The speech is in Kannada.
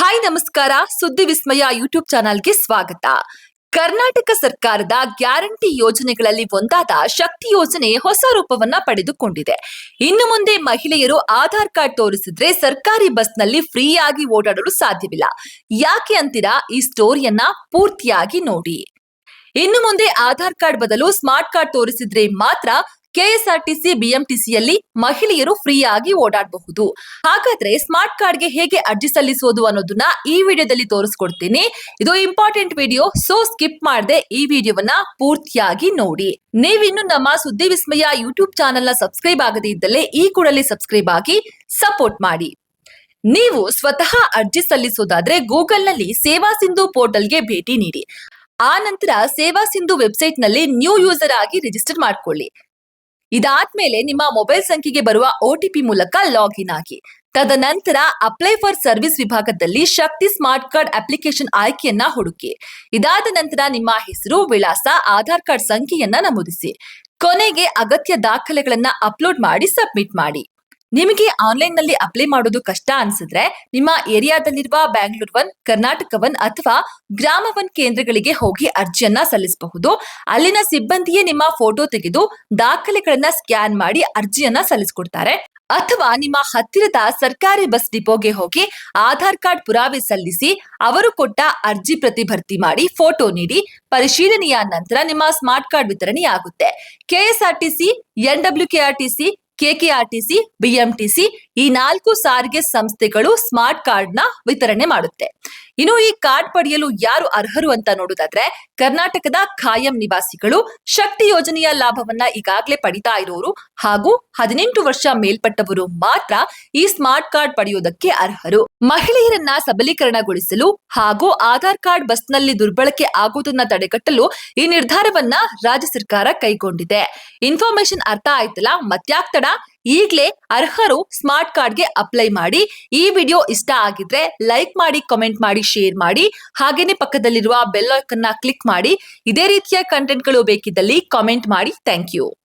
ಹಾಯ್ ನಮಸ್ಕಾರ, ಸುದ್ದಿ ವಿಸ್ಮಯ ಯೂಟ್ಯೂಬ್ ಚಾನಲ್ಗೆ ಸ್ವಾಗತ. ಕರ್ನಾಟಕ ಸರ್ಕಾರದ ಗ್ಯಾರಂಟಿ ಯೋಜನೆಗಳಲ್ಲಿ ಒಂದಾದ ಶಕ್ತಿ ಯೋಜನೆ ಹೊಸ ರೂಪವನ್ನ ಪಡೆದುಕೊಂಡಿದೆ. ಇನ್ನು ಮುಂದೆ ಮಹಿಳೆಯರು ಆಧಾರ್ ಕಾರ್ಡ್ ತೋರಿಸಿದ್ರೆ ಸರ್ಕಾರಿ ಬಸ್ನಲ್ಲಿ ಫ್ರೀಯಾಗಿ ಓಡಾಡಲು ಸಾಧ್ಯವಿಲ್ಲ. ಯಾಕೆ ಅಂತೀರಾ? ಈ ಸ್ಟೋರಿಯನ್ನ ಪೂರ್ತಿಯಾಗಿ ನೋಡಿ. ಇನ್ನು ಮುಂದೆ ಆಧಾರ್ ಕಾರ್ಡ್ ಬದಲು ಸ್ಮಾರ್ಟ್ ಕಾರ್ಡ್ ತೋರಿಸಿದ್ರೆ ಮಾತ್ರ ಕೆಎಸ್ಆರ್ಟಿಸಿ, ಬಿಎಂಟಿಸಿಯಲ್ಲಿ ಮಹಿಳೆಯರು ಫ್ರೀ ಆಗಿ ಓಡಾಡಬಹುದು. ಹಾಗಾದ್ರೆ ಸ್ಮಾರ್ಟ್ ಕಾರ್ಡ್ಗೆ ಹೇಗೆ ಅರ್ಜಿ ಸಲ್ಲಿಸುವುದು ಅನ್ನೋದನ್ನ ಈ ವಿಡಿಯೋದಲ್ಲಿ ತೋರಿಸ್ಕೊಡ್ತೀನಿ. ಇದು ಇಂಪಾರ್ಟೆಂಟ್ ವಿಡಿಯೋ, ಸೊ ಸ್ಕಿಪ್ ಮಾಡದೆ ಈ ವಿಡಿಯೋವನ್ನ ಪೂರ್ತಿಯಾಗಿ ನೋಡಿ. ನೀವಿನ್ನು ನಮ್ಮ ಸುದ್ದಿ ವಿಸ್ಮಯ ಯೂಟ್ಯೂಬ್ ಚಾನೆಲ್ನ ಸಬ್ಸ್ಕ್ರೈಬ್ ಆಗದೇ ಇದ್ದಲ್ಲಿ ಈ ಕೂಡಲೇ ಸಬ್ಸ್ಕ್ರೈಬ್ ಆಗಿ ಸಪೋರ್ಟ್ ಮಾಡಿ. ನೀವು ಸ್ವತಃ ಅರ್ಜಿ ಸಲ್ಲಿಸೋದಾದ್ರೆ ಗೂಗಲ್ನಲ್ಲಿ ಸೇವಾ ಸಿಂಧು ಪೋರ್ಟಲ್ಗೆ ಭೇಟಿ ನೀಡಿ. ಆ ನಂತರ ಸೇವಾ ಸಿಂಧು ವೆಬ್ಸೈಟ್ನಲ್ಲಿ ನ್ಯೂ ಯೂಸರ್ ಆಗಿ ರಿಜಿಸ್ಟರ್ ಮಾಡ್ಕೊಳ್ಳಿ. ಇದಾದ್ಮೇಲೆ ನಿಮ್ಮ ಮೊಬೈಲ್ ಸಂಖ್ಯೆಗೆ ಬರುವ ಒಟಿಪಿ ಮೂಲಕ ಲಾಗಿನ್ ಆಗಿ. ತದನಂತರ ಅಪ್ಲೈ ಫಾರ್ ಸರ್ವಿಸ್ ವಿಭಾಗದಲ್ಲಿ ಶಕ್ತಿ ಸ್ಮಾರ್ಟ್ ಕಾರ್ಡ್ ಅಪ್ಲಿಕೇಶನ್ ಆಯ್ಕೆಯನ್ನ ಹುಡುಕಿ. ಇದಾದ ನಂತರ ನಿಮ್ಮ ಹೆಸರು, ವಿಳಾಸ, ಆಧಾರ್ ಕಾರ್ಡ್ ಸಂಖ್ಯೆಯನ್ನ ನಮೂದಿಸಿ. ಕೊನೆಗೆ ಅಗತ್ಯ ದಾಖಲೆಗಳನ್ನ ಅಪ್ಲೋಡ್ ಮಾಡಿ ಸಬ್ಮಿಟ್ ಮಾಡಿ. ನಿಮಗೆ ಆನ್ಲೈನ್ನಲ್ಲಿ ಅಪ್ಲೈ ಮಾಡೋದು ಕಷ್ಟ ಅನ್ಸಿದ್ರೆ ನಿಮ್ಮ ಏರಿಯಾದಲ್ಲಿರುವ ಬ್ಯಾಂಗ್ಳೂರ್ ಒನ್, ಕರ್ನಾಟಕ ಒನ್ ಅಥವಾ ಗ್ರಾಮ ಒನ್ ಕೇಂದ್ರಗಳಿಗೆ ಹೋಗಿ ಅರ್ಜಿಯನ್ನ ಸಲ್ಲಿಸಬಹುದು. ಅಲ್ಲಿನ ಸಿಬ್ಬಂದಿಯೇ ನಿಮ್ಮ ಫೋಟೋ ತೆಗೆದು ದಾಖಲೆಗಳನ್ನ ಸ್ಕ್ಯಾನ್ ಮಾಡಿ ಅರ್ಜಿಯನ್ನ ಸಲ್ಲಿಸ್ಕೊಡ್ತಾರೆ. ಅಥವಾ ನಿಮ್ಮ ಹತ್ತಿರದ ಸರ್ಕಾರಿ ಬಸ್ ಡಿಪೋಗೆ ಹೋಗಿ ಆಧಾರ್ ಕಾರ್ಡ್ ಪುರಾವೆ ಸಲ್ಲಿಸಿ ಅವರು ಕೊಟ್ಟ ಅರ್ಜಿ ಪ್ರತಿ ಭರ್ತಿ ಮಾಡಿ ಫೋಟೋ ನೀಡಿ ಪರಿಶೀಲನೆಯ ನಂತರ ನಿಮ್ಮ ಸ್ಮಾರ್ಟ್ ಕಾರ್ಡ್ ವಿತರಣೆಯಾಗುತ್ತೆ. ಕೆಎಸ್ಆರ್ಟಿಸಿ ಎನ್ಡಬ್ಲ್ಯೂಕೆಆರ್ಟಿಸಿ के के बी एम टी ಈ ನಾಲ್ಕು ಸಾರಿಗೆ ಸಂಸ್ಥೆಗಳು ಸ್ಮಾರ್ಟ್ ಕಾರ್ಡ್ನ ವಿತರಣೆ ಮಾಡುತ್ತೆ. ಇನ್ನು ಈ ಕಾರ್ಡ್ ಪಡೆಯಲು ಯಾರು ಅರ್ಹರು ಅಂತ ನೋಡೋದಾದ್ರೆ, ಕರ್ನಾಟಕದ ಖಾಯಂ ನಿವಾಸಿಗಳು ಶಕ್ತಿ ಯೋಜನೆಯ ಲಾಭವನ್ನ ಈಗಾಗಲೇ ಪಡಿತಾ ಇರೋರು ಹಾಗೂ ಹದಿನೆಂಟು ವರ್ಷ ಮೇಲ್ಪಟ್ಟವರು ಮಾತ್ರ ಈ ಸ್ಮಾರ್ಟ್ ಕಾರ್ಡ್ ಪಡೆಯುವುದಕ್ಕೆ ಅರ್ಹರು. ಮಹಿಳೆಯರನ್ನ ಸಬಲೀಕರಣಗೊಳಿಸಲು ಹಾಗೂ ಆಧಾರ್ ಕಾರ್ಡ್ ಬಸ್ನಲ್ಲಿ ದುರ್ಬಳಕೆ ಆಗುವುದನ್ನ ತಡೆಗಟ್ಟಲು ಈ ನಿರ್ಧಾರವನ್ನ ರಾಜ್ಯ ಸರ್ಕಾರ ಕೈಗೊಂಡಿದೆ. ಇನ್ಫಾರ್ಮೇಶನ್ ಅರ್ಥ ಆಯ್ತಲ್ಲ? ಮತ್ಯಾಕ್ ತಡ? ಈಗ್ಲೇ ಅರ್ಹರು ಸ್ಮಾರ್ಟ್ ಕಾರ್ಡ್ಗೆ ಅಪ್ಲೈ ಮಾಡಿ, ಈ ವಿಡಿಯೋ ಇಷ್ಟ ಆಗಿದ್ರೆ ಲೈಕ್ ಮಾಡಿ, ಕಮೆಂಟ್ ಮಾಡಿ, ಶೇರ್ ಮಾಡಿ. ಹಾಗೇನೆ ಪಕ್ಕದಲ್ಲಿರುವ ಬೆಲ್ ಐಕನ್ನ ಕ್ಲಿಕ್ ಮಾಡಿ. ಇದೇ ರೀತಿಯ ಕಂಟೆಂಟ್ಗಳು ಬೇಕಿದ್ದಲ್ಲಿ ಕಾಮೆಂಟ್ ಮಾಡಿ. Thank you.